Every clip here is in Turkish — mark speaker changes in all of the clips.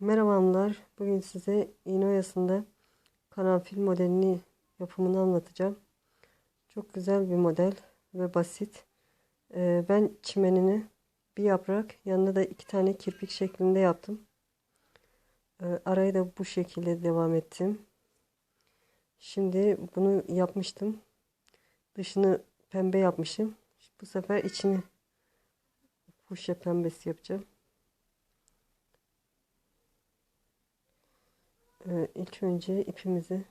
Speaker 1: Merhaba hanımlar. Bugün size iğne karanfil modelini yapımını anlatacağım. Çok güzel bir model ve basit. Ee, ben çimenini bir yaprak yanına da iki tane kirpik şeklinde yaptım. Ee, arayı da bu şekilde devam ettim. Şimdi bunu yapmıştım. Dışını pembe yapmışım. Bu sefer içini fuşya pembesi yapacağım. İlk önce ipimizi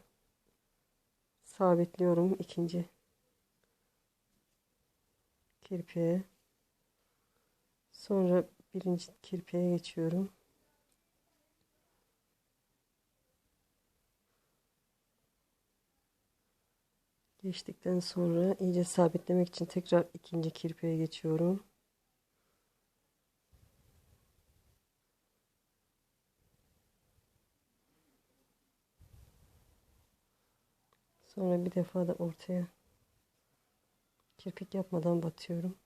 Speaker 1: sabitliyorum ikinci kirpiğe. Sonra birinci kirpiğe geçiyorum. Geçtikten sonra iyice sabitlemek için tekrar ikinci kirpiğe geçiyorum Sonra bir defa da ortaya kirpik yapmadan batıyorum.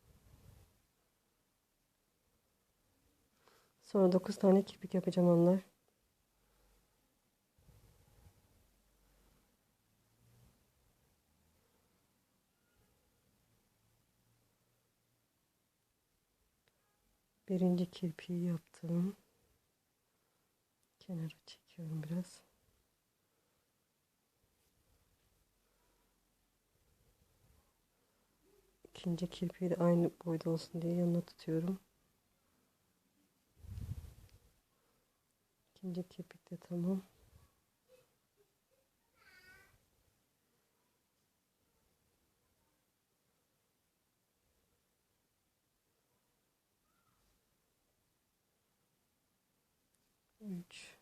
Speaker 1: Sonra 9 tane kirpik yapacağım onlar. Birinci kirpiği yaptım. Kenara çekiyorum biraz. İkinci kirpiği de aynı boyda olsun diye yanına tutuyorum. İkinci kirpik de tamam. Üç.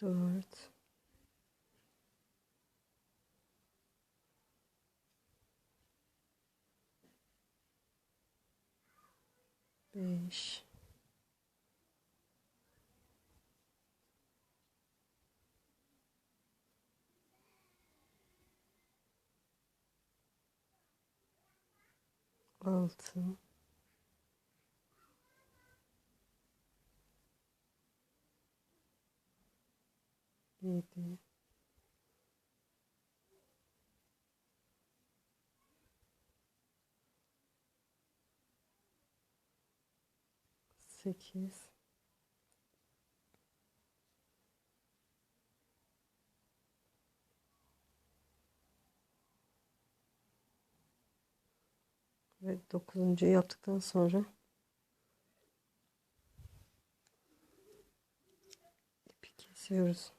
Speaker 1: Dört. Beş. Altı yedi sekiz ve dokuzuncu yaptıktan sonra ipi kesiyoruz.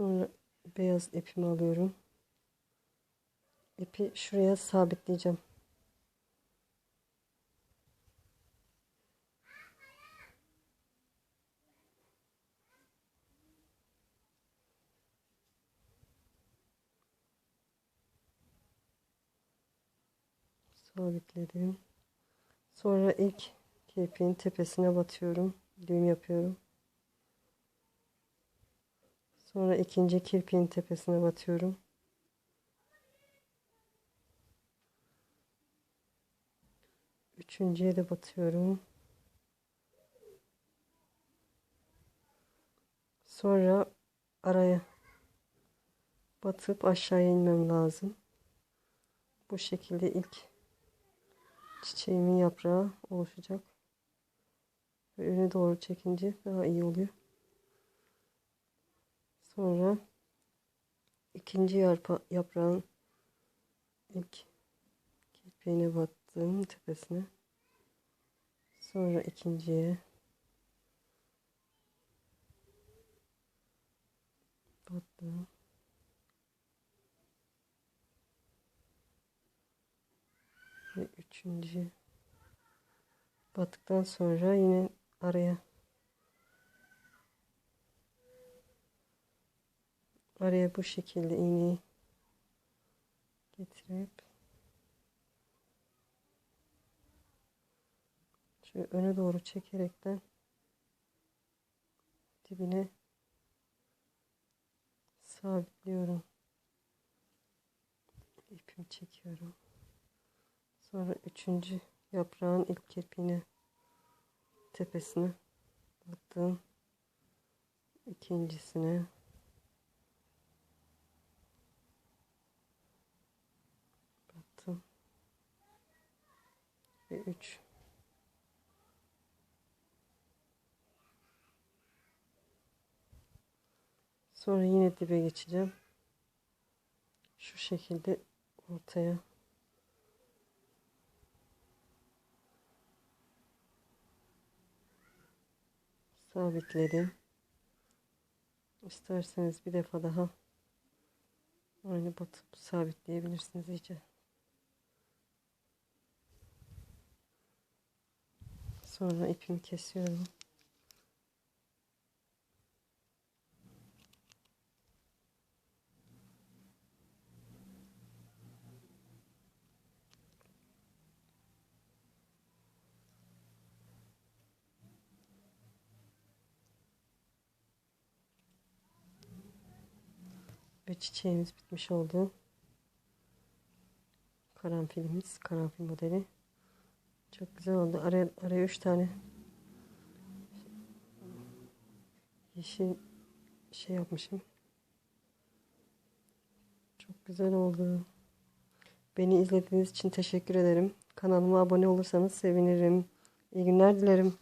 Speaker 1: Sonra beyaz ipimi alıyorum. İpi şuraya sabitleyeceğim. Sabitledim. Sonra ilk kirpiğin tepesine batıyorum. Düğüm yapıyorum. Sonra ikinci kirpiğin tepesine batıyorum. Üçüncüye de batıyorum. Sonra araya batıp aşağıya inmem lazım. Bu şekilde ilk çiçeğimin yaprağı oluşacak. Ve öne doğru çekince daha iyi oluyor. Sonra ikinci yaprağın ilk kirpiğine battım tepesine. Sonra ikinciye battım. Ve üçüncü battıktan sonra yine araya araya bu şekilde iğneyi getirip şöyle öne doğru çekerekten dibine sabitliyorum. İpimi çekiyorum. Sonra üçüncü yaprağın ilk kirpiğine tepesine attım. ikincisine Ve üç. Sonra yine dibe geçeceğim. Şu şekilde ortaya sabitledim. İsterseniz bir defa daha aynı batıp sabitleyebilirsiniz iyice. Sonra ipimi kesiyorum. Ve çiçeğimiz bitmiş oldu. Karanfilimiz, karanfil modeli. Çok güzel oldu. Araya, araya üç tane yeşil şey yapmışım. Çok güzel oldu. Beni izlediğiniz için teşekkür ederim. Kanalıma abone olursanız sevinirim. İyi günler dilerim.